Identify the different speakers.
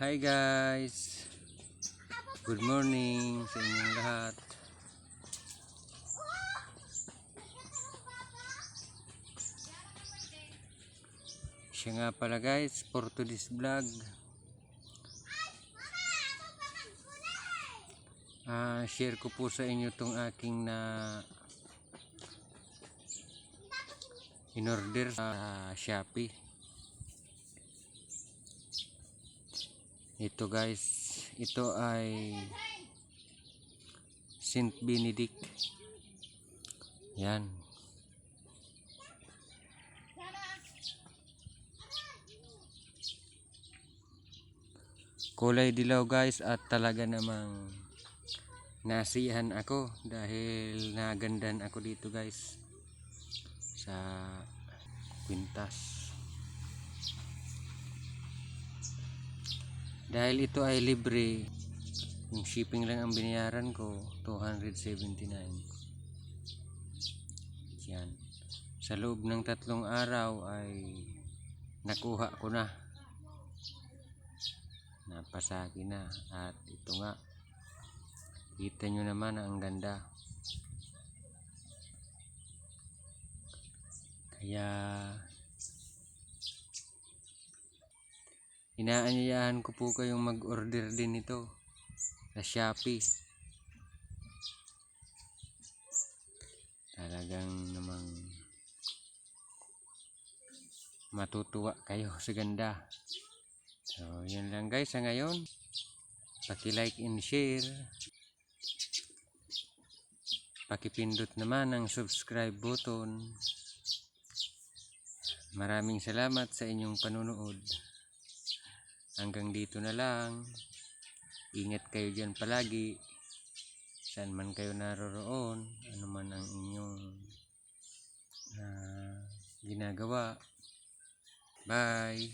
Speaker 1: Hi guys! Good morning sa inyong lahat. Siya nga pala guys, for today's vlog. Ah, share ko po sa inyo tong aking na in-order sa Shopee. Ito guys, ito ay Saint Benedict. Yan. Kulay dilaw guys at talaga namang nasiyahan ako dahil nagandan ako dito guys sa kwintas. Dahil ito ay libre, yung shipping lang ang binayaran ko, 279. Yan. Sa loob ng tatlong araw ay nakuha ko na. Napasagi na. At ito nga, kita nyo naman ang ganda. Kaya inaanyayahan ko po kayong mag-order din ito sa Shopee. Talagang namang matutuwa kayo sa ganda. So, yun lang guys sa ngayon. Paki-like and share. Pakipindot naman ang subscribe button. Maraming salamat sa inyong panunood. Hanggang dito na lang. Ingat kayo dyan palagi. Saan man kayo naroroon. Ano man ang inyong ah, ginagawa. Bye.